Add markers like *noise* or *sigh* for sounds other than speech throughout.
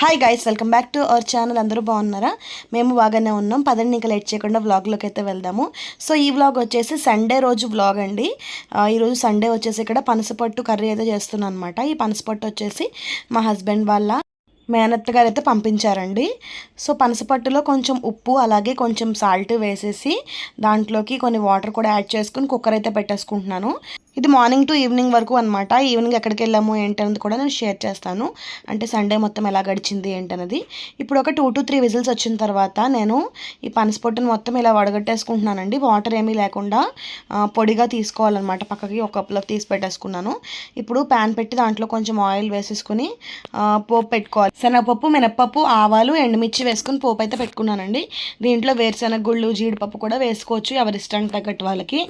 Hi guys welcome back to our channel అందరూ బాగున్నారా? మేము బాగానే ఉన్నాం. పదండి ఇంకా లేట్ చేయకుండా వ్లాగ్లోకి అయితే వెళ్దాము. సో ఈ వ్లాగ్ వచ్చేసి సండే రోజు వ్లాగ్ అండి. ఈరోజు సండే వచ్చేసి ఇక్కడ పనసపట్టు కర్రీ అయితే చేస్తున్నాను అనమాట ఈ పనసపట్టు వచ్చేసి మా హస్బెండ్ వాళ్ళ మేనత్త గారు అయితే పంపించారండి. సో పనసపట్టులో కొంచెం ఉప్పు అలాగే కొంచెం సాల్ట్ వేసేసి దాంట్లోకి కొన్ని వాటర్ కూడా యాడ్ చేసుకుని కుక్కర్ అయితే పెట్టేసుకుంటున్నాను. ఇది మార్నింగ్ టు ఈవినింగ్ వరకు అనమాట ఈవినింగ్ ఎక్కడికి వెళ్ళాము ఏంటనేది కూడా నేను షేర్ చేస్తాను. అంటే సండే మొత్తం ఎలా గడిచింది ఏంటన్నది ఇప్పుడు ఒక టూ టు త్రీ విజిల్స్ వచ్చిన తర్వాత నేను ఈ పనసపొట్టును మొత్తం ఇలా వడగట్టేసుకుంటున్నానండి. వాటర్ ఏమీ లేకుండా పొడిగా తీసుకోవాలన్నమాట. పక్కకి ఒక కప్లోకి తీసి పెట్టేసుకున్నాను. ఇప్పుడు ప్యాన్ పెట్టి దాంట్లో కొంచెం ఆయిల్ వేసేసుకుని పోపు పెట్టుకోవాలి. శనగపప్పు మినప్పప్పు ఆవాలు ఎండుమిర్చి వేసుకుని పోపు అయితే పెట్టుకున్నానండి. దీంట్లో వేరుశెనగ గుళ్ళు జీడిపప్పు కూడా వేసుకోవచ్చు ఎవరి ఇష్టానికి తగ్గట్టు వాళ్ళకి.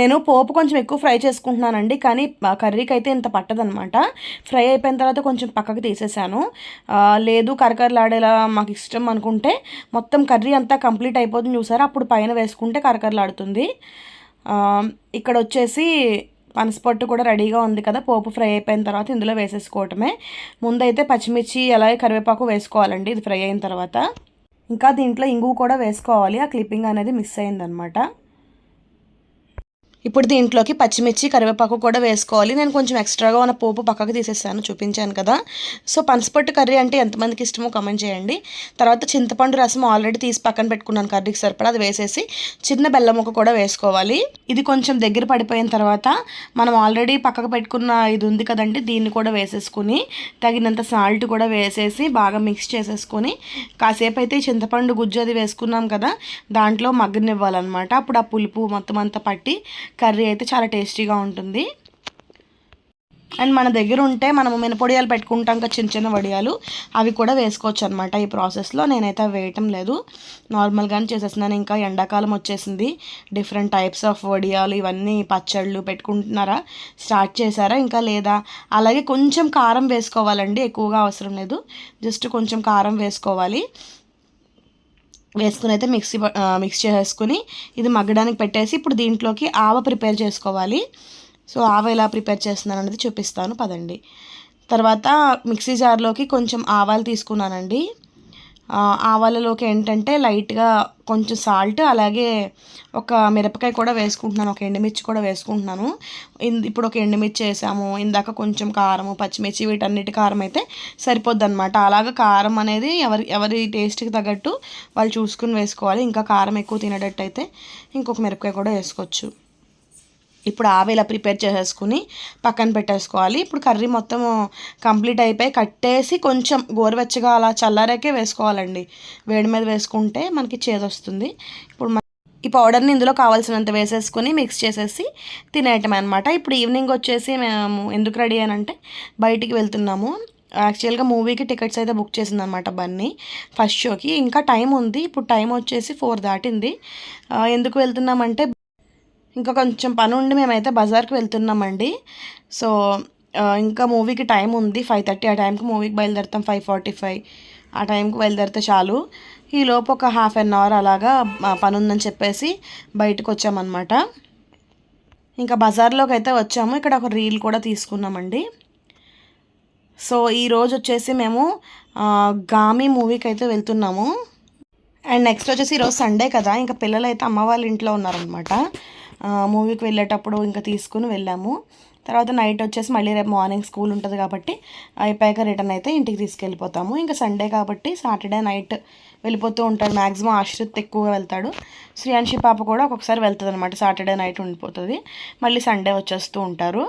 నేను పోపు కొంచెం ఎక్కువ ఫ్రై చేసుకుంటున్నానండి కానీ కర్రీకి అయితే ఇంత పట్టదనమాట ఫ్రై అయిపోయిన తర్వాత కొంచెం పక్కకు తీసేసాను. లేదు కరకరలాడేలా మాకు ఇష్టం అనుకుంటే మొత్తం కర్రీ అంతా కంప్లీట్ అయిపోతుంది చూసారా? అప్పుడు పైన వేసుకుంటే కరకరలాడుతుంది. ఇక్కడ వచ్చేసి పనసపొట్టు కూడా రెడీగా ఉంది కదా పోపు ఫ్రై అయిపోయిన తర్వాత ఇందులో వేసేసుకోవటమే. ముందైతే పచ్చిమిర్చి అలాగే కరివేపాకు వేసుకోవాలండి ఇది ఫ్రై అయిన తర్వాత. ఇంకా దీంట్లో ఇంగువ కూడా వేసుకోవాలి ఆ క్లిప్పింగ్ అనేది మిస్ అయిందనమాట ఇప్పుడు దీంట్లోకి పచ్చిమిర్చి కరివేపాకు కూడా వేసుకోవాలి. నేను కొంచెం ఎక్స్ట్రాగా ఉన్న పోపు పక్కకు తీసేసాను చూపించాను కదా. సో పనసపొట్టు కర్రీ అంటే ఎంతమందికి ఇష్టమో కమెంట్ చేయండి. తర్వాత చింతపండు రసం ఆల్రెడీ తీసి పక్కన పెట్టుకున్నాను కర్రీకి సరిపడా అది వేసేసి చిన్న బెల్లం ముక్క కూడా వేసుకోవాలి. ఇది కొంచెం దగ్గర పడిపోయిన తర్వాత మనం ఆల్రెడీ పక్కకు పెట్టుకున్న ఇది ఉంది కదండి దీన్ని కూడా వేసేసుకుని తగినంత సాల్ట్ కూడా వేసేసి బాగా మిక్స్ చేసేసుకొని కాసేపు అయితే చింతపండు గుజ్జు అది వేసుకున్నాం కదా దాంట్లో మగ్గనివ్వాలన్నమాట. అప్పుడు ఆ పులుపు మొత్తం అంతా పట్టి కర్రీ అయితే చాలా టేస్టీగా ఉంటుంది. అండ్ మన దగ్గర ఉంటే మనము మినపొడియాలు పెట్టుకుంటాం కదా చిన్న చిన్న వడియాలు అవి కూడా వేసుకోవచ్చు అనమాట ఈ ప్రాసెస్లో. నేనైతే అవి వేయటం లేదు. నార్మల్గానే చేసేస్తున్నాను. ఇంకా ఎండాకాలం వచ్చేసింది. డిఫరెంట్ టైప్స్ ఆఫ్ వడియాలు ఇవన్నీ పచ్చళ్ళు పెట్టుకుంటున్నారా? స్టార్ట్ చేశారా? ఇంకా లేదా? అలాగే కొంచెం కారం వేసుకోవాలండి. ఎక్కువగా అవసరం లేదు. జస్ట్ కొంచెం కారం వేసుకోవాలి. వేసుకుని అయితే మిక్సీ మిక్స్ చేసేసుకుని ఇది మగ్గడానికి పెట్టేసి ఇప్పుడు దీంట్లోకి ఆవ ప్రిపేర్ చేసుకోవాలి. సో ఆవ ఎలా ప్రిపేర్ చేస్తున్నాను అనేది చూపిస్తాను. పదండి. తర్వాత మిక్సీ జార్లోకి కొంచెం ఆవాలు తీసుకున్నానండి. ఆవాలలోకి ఏంటంటే లైట్గా కొంచెం సాల్ట్ అలాగే ఒక మిరపకాయ కూడా వేసుకుంటున్నాను ఒక ఎండుమిర్చి కూడా వేసుకుంటున్నాను. ఇప్పుడు ఒక ఎండుమిర్చి వేసాము ఇందాక కొంచెం కారము పచ్చిమిర్చి వీటన్నిటి కారం అయితే సరిపోద్ది అనమాట అలాగ కారం అనేది ఎవరి ఎవరి టేస్ట్కి తగ్గట్టు వాళ్ళు చూసుకుని వేసుకోవాలి. ఇంకా కారం ఎక్కువ తినేటట్టు అయితే ఇంకొక మిరపకాయ కూడా వేసుకోవచ్చు. ఇప్పుడు ఆవేలా ప్రిపేర్ చేసేసుకుని పక్కన పెట్టేసుకోవాలి. ఇప్పుడు కర్రీ మొత్తం కంప్లీట్ అయిపోయి కట్టేసి కొంచెం గోరువెచ్చగా అలా చల్లారాకే వేసుకోవాలండి. వేడి మీద వేసుకుంటే మనకి చేదొస్తుంది ఇప్పుడు ఈ పౌడర్ని ఇందులో కావాల్సినంత వేసేసుకొని మిక్స్ చేసేసి తినేయటం అనమాట ఇప్పుడు ఈవినింగ్ వచ్చేసి మేము ఎందుకు రెడీ అనంటే బయటికి వెళ్తున్నాము. యాక్చువల్గా మూవీకి టికెట్స్ అయితే బుక్ చేసింది అనమాట బన్నీ. ఫస్ట్ షోకి. ఇంకా టైం ఉంది. ఇప్పుడు టైం వచ్చేసి ఫోర్ దాటింది. ఎందుకు వెళ్తున్నామంటే ఇంకా కొంచెం పని ఉండి మేమైతే బజార్కి వెళ్తున్నామండి. సో ఇంకా మూవీకి టైం ఉంది. ఫైవ్ థర్టీ ఆ టైంకి మూవీకి బయలుదేరుతాం. ఫైవ్ ఫార్టీ ఫైవ్ ఆ టైంకి బయలుదేరితే చాలు. ఈ లోపు ఒక హాఫ్ అన్ అవర్ అలాగా పని ఉందని చెప్పేసి బయటకు వచ్చామన్నమాట ఇంకా బజార్లోకి అయితే వచ్చాము. ఇక్కడ ఒక రీల్ కూడా తీసుకున్నామండి. సో ఈరోజు వచ్చేసి మేము గామి మూవీకి అయితే వెళ్తున్నాము. అండ్ నెక్స్ట్ వచ్చేసి ఈరోజు సండే కదా. ఇంకా పిల్లలు అయితే అమ్మ వాళ్ళ ఇంట్లో ఉన్నారనమాట మూవీకి వెళ్ళేటప్పుడు ఇంకా తీసుకుని వెళ్ళాము. తర్వాత నైట్ వచ్చేసి మళ్ళీ రేపు మార్నింగ్ స్కూల్ ఉంటుంది కాబట్టి అయిపోయాక రిటర్న్ అయితే ఇంటికి తీసుకెళ్ళిపోతాము. ఇంకా సండే కాబట్టి సాటర్డే నైట్ వెళ్ళిపోతూ ఉంటాడు. మ్యాక్సిమం ఆశ్రిత్ ఎక్కువగా వెళ్తాడు. శ్రీయాంశి పాప కూడా ఒక్కొక్కసారి వెళ్తుంది అనమాట సాటర్డే నైట్ ఉండిపోతుంది. మళ్ళీ సండే వచ్చేస్తూ ఉంటారు.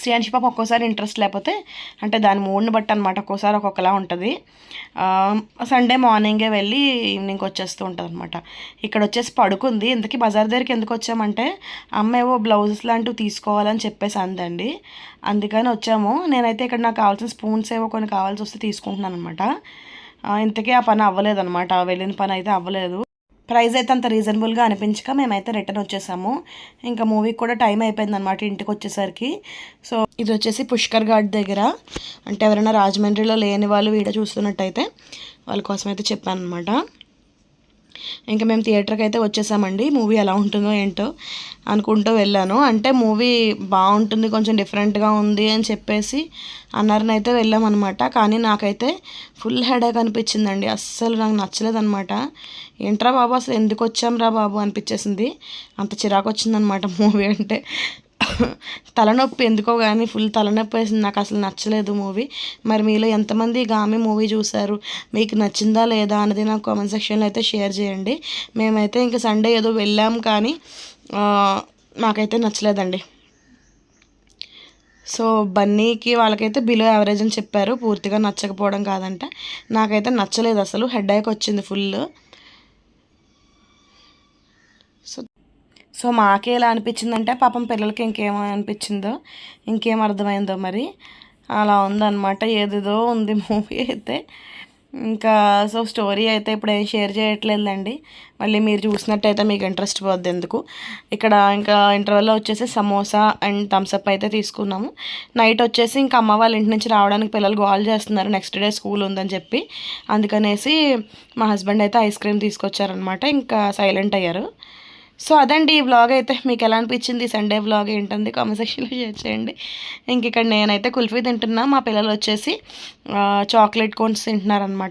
శ్రీయాన్షి పాప ఒక్కోసారి ఇంట్రెస్ట్ లేకపోతే అంటే దాని మూడ్ని బట్టి అనమాట ఒక్కోసారి ఒక్కొక్కలా ఉంటుంది. సండే మార్నింగే వెళ్ళి ఈవినింగ్ వచ్చేస్తూ ఉంటుంది అనమాట ఇక్కడ వచ్చేసి పడుకుంది. ఇంతకీ బజార్ దగ్గరికి ఎందుకు వచ్చామంటే అమ్మ ఏవో బ్లౌజెస్ లాంటివి తీసుకోవాలని చెప్పేసి అందండి. అందుకని వచ్చాము. నేనైతే ఇక్కడ నాకు కావాల్సిన స్పూన్స్ ఏవో కొన్ని కావాల్సి వస్తే తీసుకుంటున్నాను అనమాట ఇంతకీ ఆ పని అవ్వలేదన్నమాట. వెళ్ళిన పని అయితే అవ్వలేదు. ప్రైస్ అయితే అంత రీజనబుల్గా అనిపించక మేమైతే రిటర్న్ వచ్చేసాము. ఇంకా మూవీకి కూడా టైం అయిపోయింది అనమాట ఇంటికి వచ్చేసరికి. సో ఇది వచ్చేసి పుష్కర్ ఘాట్ దగ్గర. అంటే ఎవరైనా రాజమండ్రిలో లేని వాళ్ళు వీడియో చూస్తున్నట్టయితే వాళ్ళ కోసం అయితే చెప్పాను అనమాట ఇంకా మేము థియేటర్కి అయితే వచ్చేసామండి. మూవీ ఎలా ఉంటుందో ఏంటో అనుకుంటూ వెళ్ళాను. అంటే మూవీ బాగుంటుంది కొంచెం డిఫరెంట్గా ఉంది అని చెప్పేసి అన్నారని అయితే వెళ్ళామన్నమాట. కానీ నాకైతే ఫుల్ హెడేక్ అనిపించిందండి. అస్సలు నాకు నచ్చలేదన్నమాట. ఏంట్రా బాబు అసలు ఎందుకు వచ్చాం రా బాబు? అనిపించేసింది. అంత చిరాకు వచ్చిందనమాట *laughs* మూవీ అంటే. *laughs* తలనొప్పి ఎందుకో కానీ ఫుల్ తలనొప్పి వేసింది. నాకు అసలు నచ్చలేదు మూవీ. మరి మీలో ఎంతమంది గామి మూవీ చూసారు మీకు నచ్చిందా లేదా అనేది నాకు కామెంట్ సెక్షన్లో అయితే షేర్ చేయండి. మేమైతే ఇంకా సండే ఏదో వెళ్ళాం కానీ మాకైతే నచ్చలేదండి. సో బన్నీకి వాళ్ళకైతే బిలో యావరేజ్ అని చెప్పారు. పూర్తిగా నచ్చకపోవడం కాదంట. నాకైతే నచ్చలేదు అసలు. హెడ్ వచ్చింది ఫుల్ సో మాకే ఎలా అనిపించిందంటే పాపం పిల్లలకి ఇంకేమో అనిపించిందో ఇంకేం అర్థమైందో మరి. అలా ఉందన్నమాట. ఏదేదో ఉంది మూవీ అయితే. ఇంకా సో స్టోరీ అయితే ఇప్పుడు ఏం షేర్ చేయట్లేదండి మళ్ళీ మీరు చూసినట్టయితే మీకు ఇంట్రెస్ట్ పోద్ది ఎందుకు. ఇక్కడ ఇంకా ఇంటర్వెల్లో వచ్చేసి సమోసా అండ్ థమ్స్అప్ అయితే తీసుకున్నాము. నైట్ వచ్చేసి ఇంకా అమ్మ వాళ్ళ ఇంటి నుంచి రావడానికి పిల్లలు గోల్ చేస్తున్నారు. నెక్స్ట్ డే స్కూల్ ఉందని చెప్పి. అందుకనేసి మా హస్బెండ్ అయితే ఐస్ క్రీమ్ తీసుకొచ్చారనమాట ఇంకా సైలెంట్ అయ్యారు. సో అదండి ఈ వ్లాగ్ అయితే. మీకు ఎలా అనిపించింది? సండే వ్లాగ్ ఏంటంది? కామెంట్ సెక్షన్లో షేర్ చేయండి. ఇంక ఇక్కడ నేనైతే కుల్ఫీ తింటున్నా. మా పిల్లలు వచ్చేసి చాక్లెట్ కోన్స్ తింటున్నారనమాట